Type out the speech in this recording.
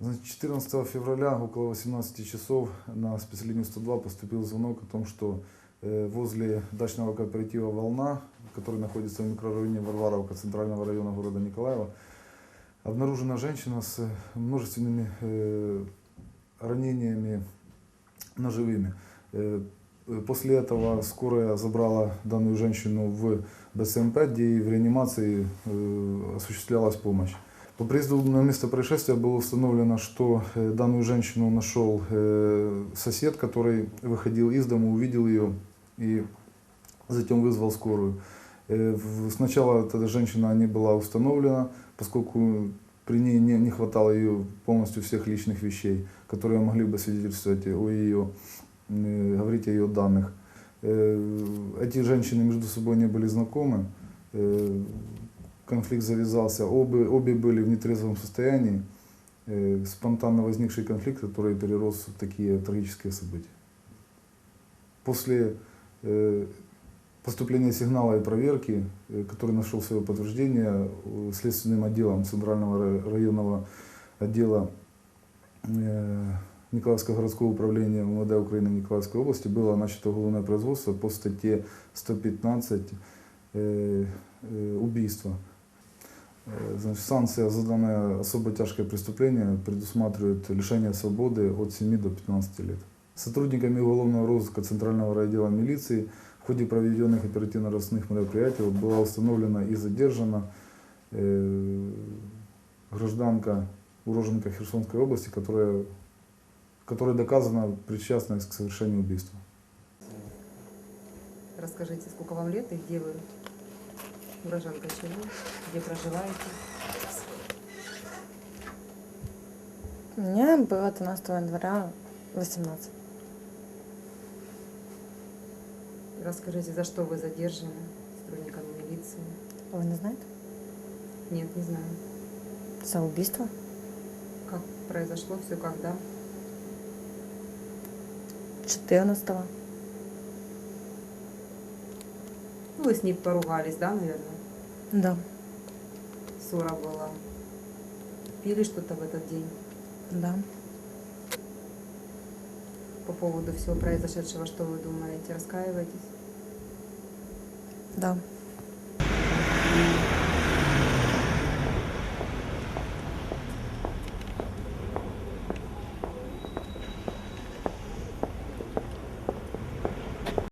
Значит, 14 февраля около 18 часов на спецлинию 102 поступил звонок о том, что э, возле дачного кооператива «Волна», который находится в микрорайоне Варваровка Центрального района города Николаева, обнаружена женщина с множественными э, ранениями ножевыми. Э, После этого скорая забрала данную женщину в БСМП, где ей в реанимации э, осуществлялась помощь. По приезду на место происшествия было установлено, что э, данную женщину нашел э, сосед, который выходил из дома, увидел ее и затем вызвал скорую. Э, Сначала эта женщина не была установлена, поскольку при ней не, хватало ее полностью всех личных вещей, которые могли бы свидетельствовать о ее, говорить о ее данных. Эти женщины между собой не были знакомы. Конфликт завязался, обе, обе были в нетрезвом состоянии. Э, Спонтанно возникший конфликт, который перерос в такие трагические события. После э, поступления сигнала и проверки, э, который нашел свое подтверждение э, следственным отделом Центрального ра- районного отдела э, Николаевского городского управления МВД Украины Николаевской области было начато уголовное производство по статье 115 э, убийство. Э, Значит, санкция за данное особо тяжкое преступление предусматривает лишение свободы от 7 до 15 лет. Сотрудниками уголовного розыска Центрального райотдела милиции в ходе проведенных оперативно-розыскных мероприятий была установлена и задержана э, гражданка, уроженка Херсонской области, которая, которой доказана причастность к совершению убийства. Расскажите, сколько вам лет и где вы? Уроженка чего? Где проживаете? Мне было 12 января 18. Расскажите, за что вы задержаны сотрудниками милиции? Вы не знаете? Нет, не знаю. За убийство? Как произошло все, когда? 14 Ну, вы с ней поругались, да, наверное? Да, Ссора была. Пили что-то в этот день? да. По поводу всего произошедшего, что вы думаете? Раскаиваетесь? Да.